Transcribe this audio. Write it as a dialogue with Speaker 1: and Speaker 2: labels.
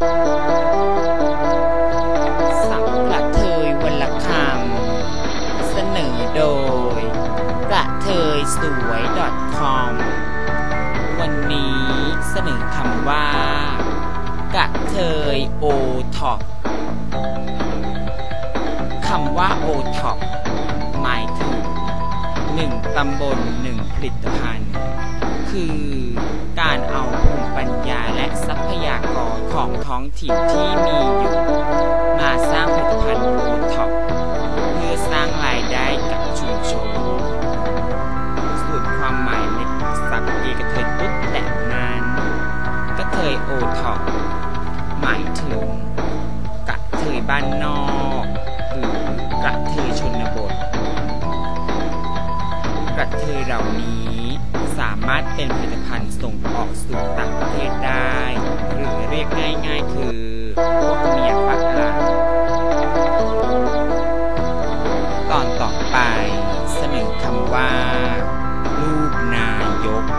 Speaker 1: สับกระเทยวันละคำเสนอโดย กระเทยสวย .com วันนี้เสนอคำว่า กระเทยโอท็อปคำว่าโอท็อปหมายถึงหนึ่งตำบลหนึ่งผลิตภัณฑ์ คือ ท้องถิ่นที่มีอยู่ มาสร้างผลิตภัณฑ์โอท็อปเพื่อสร้างรายได้กับชุมชนส่วนความหมายในสักดีกระเทยตุ๊ดแต่นั้นกระเทยโอท็อปหมายถึงกระเทยบ้านนอกหรือกระเทยชนบทกระเทยเหล่านี้สามารถเป็นผลิตภัณฑ์ส่งออกสู่ต่าง ไป เสนอคำว่า ลูกนายก